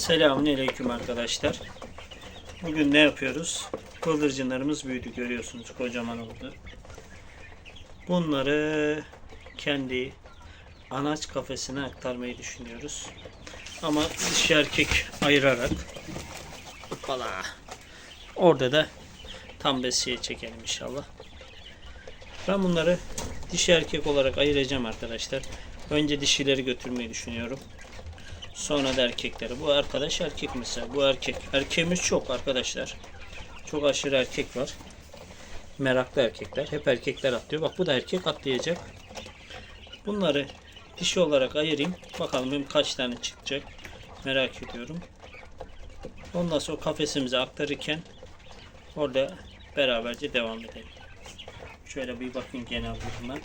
Selamünaleyküm arkadaşlar. Bugün ne yapıyoruz? Bıldırcınlarımız büyüdü görüyorsunuz kocaman oldu. Bunları kendi anaç kafesine aktarmayı düşünüyoruz. Ama dişi erkek ayırarak Hoppala. Orada da tam besiye çekelim inşallah. Ben bunları dişi erkek olarak ayıracağım arkadaşlar. Önce dişileri götürmeyi düşünüyorum. Sonra da erkekleri. Bu arkadaş erkek mesela. Bu erkek. Erkeğimiz çok arkadaşlar. Çok aşırı erkek var. Meraklı erkekler. Hep erkekler atlıyor. Bak bu da erkek atlayacak. Bunları dişi olarak ayırayım. Bakalım benim kaç tane çıkacak. Merak ediyorum. Ondan sonra kafesimize aktarırken orada beraberce devam edelim. Şöyle bir bakın genel duruma.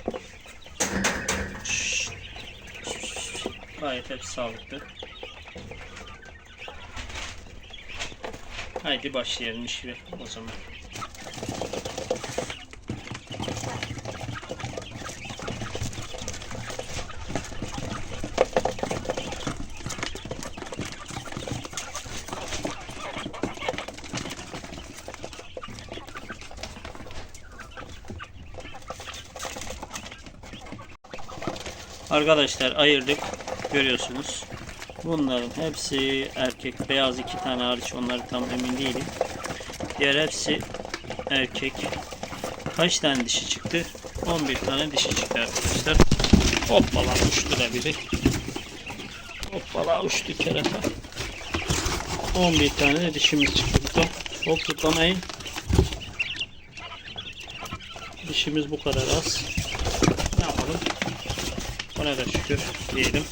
Gayet hep sağlıklı. Haydi başlayalım işe o zaman. Arkadaşlar ayırdık. Görüyorsunuz. Bunların hepsi erkek. Beyaz iki tane hariç onları tam emin değilim. Diğer hepsi erkek. Kaç tane dişi çıktı? 11 tane dişi çıktı arkadaşlar. Hoppala uçtu da biri. Hoppala uçtu kerata. 11 tane de dişimiz çıktı burada. Zıplamayın. Dişimiz bu kadar az. Ne yapalım? Buna da şükür diyelim.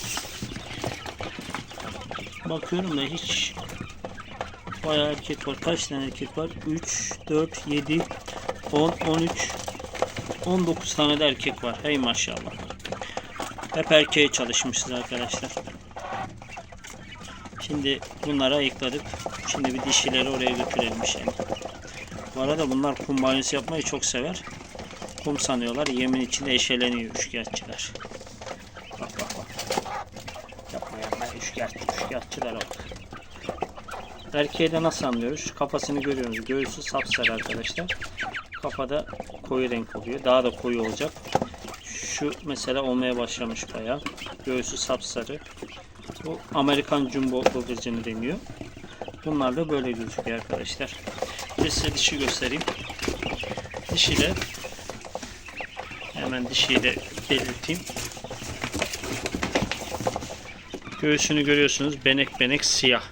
Bakıyorum da hiç bayağı erkek var. Kaç tane erkek var? 3, 4, 7, 10, 13, 19 tane de erkek var. Hey maşallah. Hep erkeğe çalışmışız arkadaşlar. Şimdi bunları ayıkladık. Şimdi bir dişileri oraya götürelim yani. Bu arada bunlar kum banyosu yapmayı çok sever. Kum sanıyorlar. Yemin içinde eşeleniyor üçkağıtçılar. Bak bak bak. Üçkağıtçı üçkağıtçılar bak. Erkeği de nasıl anlıyoruz? Kafasını görüyoruz. Göğsü sapsarı arkadaşlar. Kafada koyu renk oluyor. Daha da koyu olacak. Şu mesela olmaya başlamış bayağı. Göğsü sapsarı. Bu Amerikan Jumbo bıldırcını deniyor. Bunlar da böyle gözüküyor arkadaşlar. Bir size dişi göstereyim. Dişi de hemen dişiyi de belirteyim. Göğsünü görüyorsunuz. Benek benek siyah.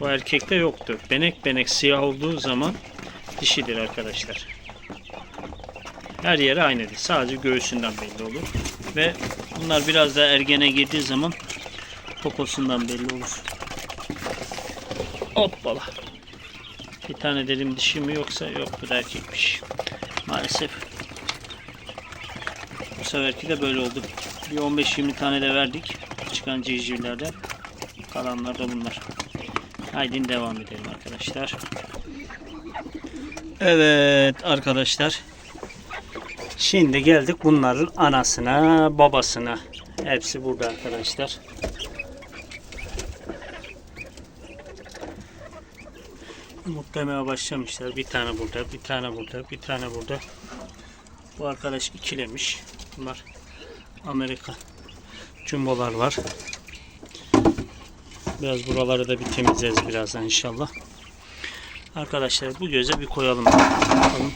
Bu erkekte yoktu. Benek benek siyah olduğu zaman dişidir arkadaşlar. Her yeri aynıdır. Sadece göğsünden belli olur. Ve bunlar biraz daha ergene girdiği zaman poposundan belli olur. Hoppala. Bir tane dedim dişi mi yoksa yok bu da erkekmiş. Maalesef. Bu seferki de böyle oldu. Bir 15-20 tane de verdik. Çıkan civcivlerden. Kalanlar da bunlar. Haydi devam edelim arkadaşlar. Evet arkadaşlar. Şimdi geldik bunların anasına, babasına. Hepsi burada arkadaşlar. Yumurtlamaya başlamışlar. Bir tane burada, bir tane burada, bir tane burada. Bu arkadaş ikilemiş. Bunlar Amerika jumbolar var. Biraz buraları da bir temizleriz birazdan inşallah. Arkadaşlar bu göze bir koyalım. Bakalım.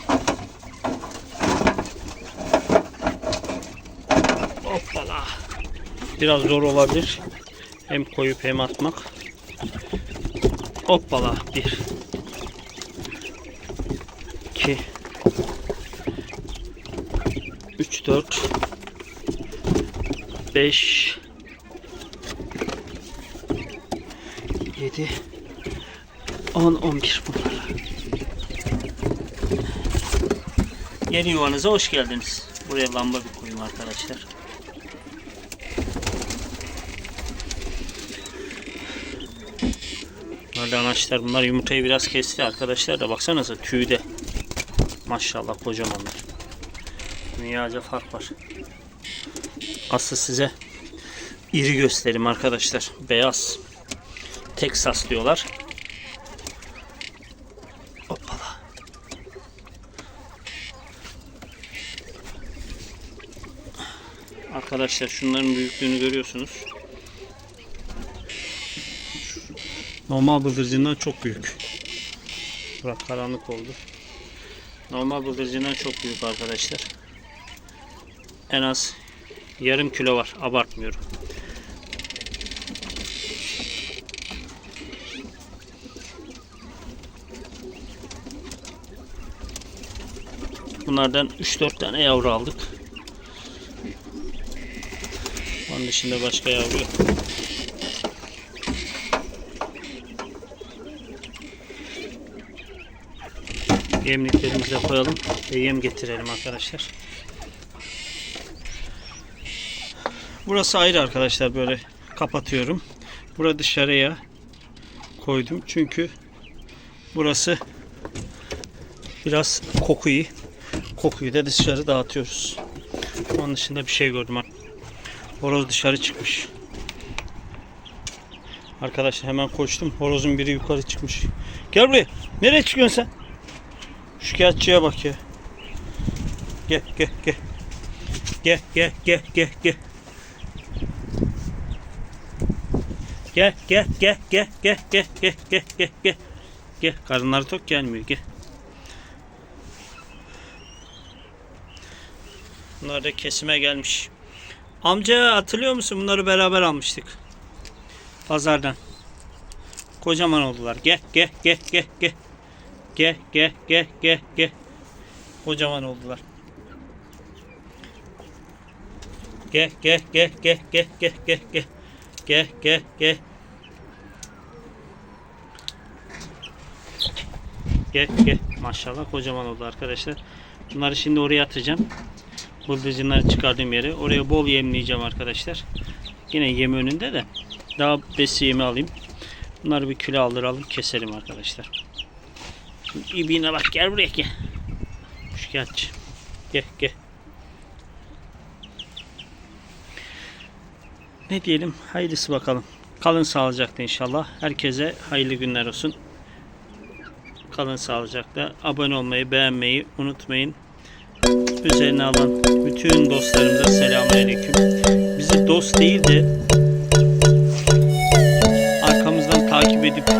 Hoppala. Biraz zor olabilir. Hem koyup hem atmak. Hoppala. Bir. İki. Üç, dört. Beş. 7 10 11 bunlar. Yeni yuvanıza hoş geldiniz. Buraya lamba bir koyayım arkadaşlar. Böyle anaçlar bunlar yumurtayı biraz kesti arkadaşlar da baksanıza tüyde. Maşallah kocamanlar. Dünyaca fark var. Aslı size iri göstereyim arkadaşlar. Beyaz. Texas diyorlar. Hoppala. Arkadaşlar şunların büyüklüğünü görüyorsunuz. Normal bıldırcından çok büyük. Bırak karanlık oldu. Normal bıldırcından çok büyük arkadaşlar. En az yarım kilo var. Abartmıyorum. Bunlardan 3-4 tane yavru aldık. Onun dışında başka yavru yok. Yemliklerimizi koyalım ve yem getirelim arkadaşlar. Burası ayrı arkadaşlar böyle kapatıyorum. Burada dışarıya koydum çünkü burası biraz kokuyu kokuyu da dışarı dağıtıyoruz. Onun dışında bir şey gördüm. Horoz dışarı çıkmış. Arkadaşlar hemen koştum. Horozun biri yukarı çıkmış. Gel buraya. Nereye çıkıyorsun sen? Şikayetçiye bak ya. Gel gel gel. Gel gel gel gel gel. Gel gel gel gel gel gel gel gel gel gel. Gel karınları tok gelmiyor gel. Bunlar da kesime gelmiş. Amca hatırlıyor musun? Bunları beraber almıştık. Pazardan. Kocaman oldular. Gel gel gel gel gel. Gel gel gel gel gel. Kocaman oldular. Gel gel gel gel gel gel gel gel. Gel gel gel. Gel gel. Maşallah kocaman oldu arkadaşlar. Bunları şimdi oraya atacağım. Bıldırcınları çıkardığım yere. Oraya bol yemleyeceğim arkadaşlar. Yine yem önünde de. Daha besi yemi alayım. Bunları bir kilo aldıralım keselim arkadaşlar. İbiğine bak gel buraya gel. Şikayetçi. Gel gel. Ne diyelim? Hayırlısı bakalım. Kalın sağlıcakla inşallah. Herkese hayırlı günler olsun. Kalın sağlıcakla. Abone olmayı, beğenmeyi unutmayın. Üzerine alan bütün dostlarımıza selamünaleyküm. Bizi dost değil de arkamızdan takip edip